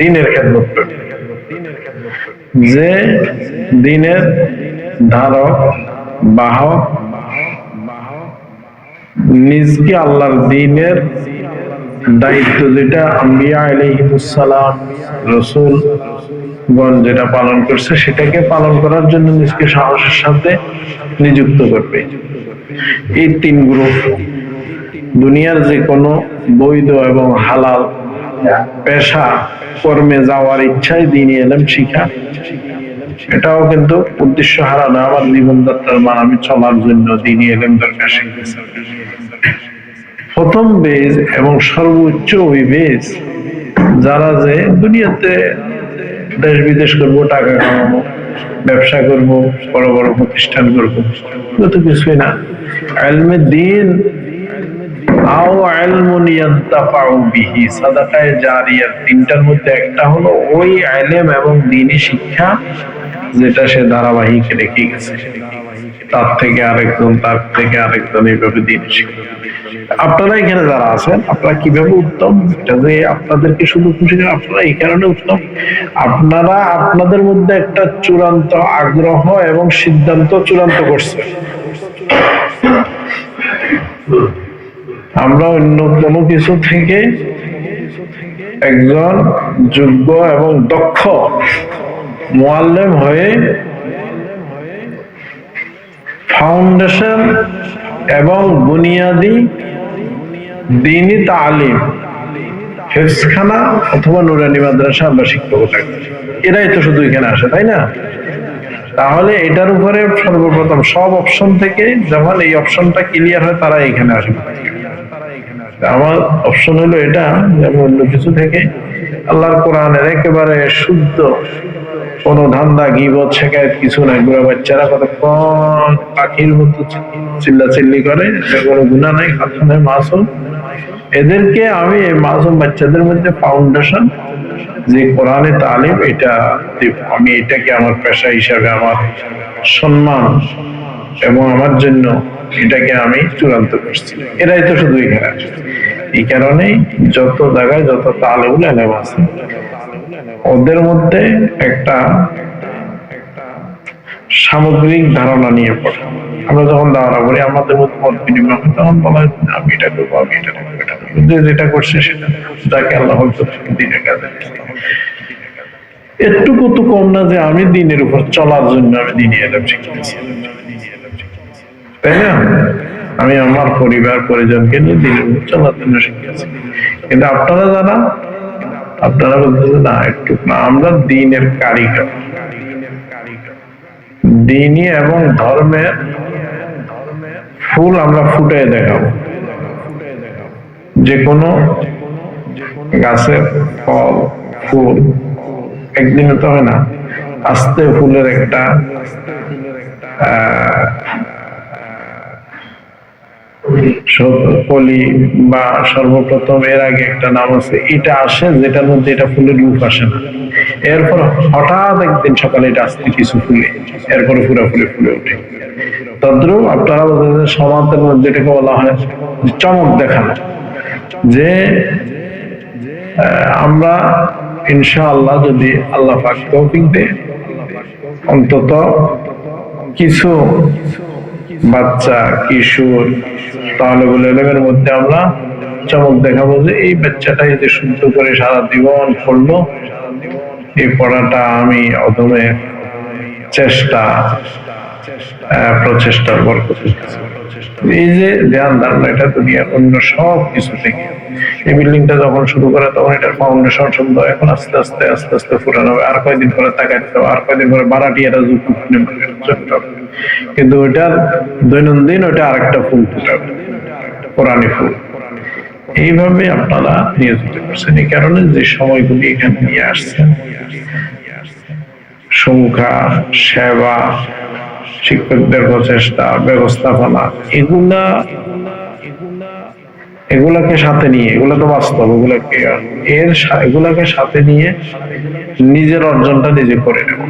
দিনের খেদমত করবে যে দিনের ধারক, বাহক, নিজকে আল্লাহর দিনের দায়িত্ব যেটা আম্বিয়া আলাইহিমুসসালাম রসুল যেটা পালন করছে, সেটাকে পালন করার জন্য নিজকে সাহসের সাথে নিযুক্ত করবে। এই তিন গ্রুপ, দুনিয়ার যে কোনো বৈধ এবং হালাল পেশা, কর্মে যাওয়ার দিনই এলেম শিখা। এটাও কিন্তু উদ্দেশ্য আমার জীবনযাত্রার মান আমি চলার জন্য দিনই এলেম দরকার প্রথম বেজ এবং সর্বোচ্চ ওই বেজ, যারা যে দুনিয়াতে দেশ বিদেশ করব, টাকা কামাবো, ব্যবসা করব, বড় বড় প্রতিষ্ঠান করব এগুলো তো কিছুই না আলমে দিন আপনারা এখানে যারা আছেন, আপনারা কীভাবে উত্তম? এটা যে আপনাদেরকে শুধু খুশি আপনারা এই কারণে উত্তম। আপনারা আপনাদের মধ্যে একটা চূড়ান্ত আগ্রহ এবং সিদ্ধান্ত চূড়ান্ত করছে আমরা অন্য কোনো কিছু থেকে একজন যোগ্য এবং দক্ষ মোয়াল্লেম হয়ে ফাউন্ডেশন এবং বুনিয়াদি দিনী তালিম হেফসখানা অথবা নুরানি মাদ্রাসা আমরা শিক্ষক থাকতে এরাই তো শুধু এখানে আসে, তাই না? তাহলে এটার উপরে সর্বপ্রথম সব অপশন থেকে যখন এই অপশনটা ক্লিয়ার হয় তারা এখানে আসবে। আমার অপশন হলো এটা আমি অন্য কিছু থেকে আল্লাহর কোরআনের একেবারে শুদ্ধ, কোনো ধান্দা, গিবত, শেখায়ত কিছু নাই। বুড়া বাচ্চারা কতক্ষণ পাখির মতো চিল্লা চিল্লি করে কোনো গুণা নাই নাই মাসুম। এদেরকে আমি এই মাসুম বাচ্চাদের মধ্যে ফাউন্ডেশন যে কোরআনে তালিম, এটা আমি এটাকে আমার পেশা হিসাবে, আমার সম্মান এবং আমার জন্য এটাকে আমি চূড়ান্ত করছি। এরাই তো শুধু এখানে এই কারণেই যত জায়গায় যত তালেবুল এলেম আছে, ওদের মধ্যে একটা সামগ্রিক ধারণা নিয়ে পড়ে। আমরা যখন ধারণা করি, আমাদের মধ্যে মত বিনিময় হয়, তখন বলা হয়, আমি এটা করব, আমি এটা করব এটা করব। যে যেটা করছে সেটা যাকে আল্লাহ দিনে কাজে একটুকু তো কম না যে আমি দিনের উপর চলার জন্য আমি দিনে এলাম শিখতেছি। তাই না? আমি আমার পরিবার, পরিজনকে নিয়ে দিনের উপর চলার জন্য শিখতেছি কিন্তু আপনারা যারা আপনারা বলতেছেন না, একটু আমরা দিনের কারিগর। দিনই এবং ধর্মের ফুল আমরা ফুটে দেখাবো। যে কোনো গাছের ফল, ফুল একদিনে তো হয় না, আস্তে ফুলের একটা কলি বা সর্বপ্রথম এর আগে একটা নাম আছে, এটা আসে, যেটার মধ্যে এটা ফুলের রূপ আসে না। এরপর হঠাৎ একদিন সকালে এটা আসতে কিছু ফুলে, এরপরে পুরো ফুলে ফুলে ওঠে। তদ্রুপ আপনারা সমাজের মধ্যে যেটাকে বলা হয় চমক দেখানো। যে আমরা ইনশাআল্লাহ যদি আল্লাহ পাক তৌফিক অন্তত কিছু বাচ্চা, কিশোর, তাহলে এলেমের মধ্যে আমরা চমক দেখাবো যে এই বাচ্চাটা যদি শুদ্ধ করে সারা জীবন পড়ল। এই পড়াটা আমি অদমে চেষ্টা প্রচেষ্টার এই যে ধ্যান ধারণা, এটা দুনিয়ার অন্য সব কিছু থেকে এই বিল্ডিংটা যখন শুরু করে, তখন এটার ফাউন্ডেশন সুন্দর এখন আস্তে আস্তে আস্তে আস্তে হবে। আর কয়দিন পরে তাকাইতে হবে, আর কয়দিন পরে যুক্ত কিন্তু ওইটার দৈনন্দিন, ওইটা আরেকটা ফুল ফুটাবে কোরআনি ফুল। এইভাবে আপনারা নিয়োজিত করছেন। এই কারণে যে সময়গুলি এখানে নিয়ে আসছেন সংখ্যা, সেবা, শিক্ষকদের প্রচেষ্টা, ব্যবস্থাপনা, এগুলা এগুলাকে সাথে নিয়ে, এগুলো তো বাস্তব, এগুলাকে এর এগুলাকে সাথে নিয়ে নিজের অর্জনটা নিজে করে নেব।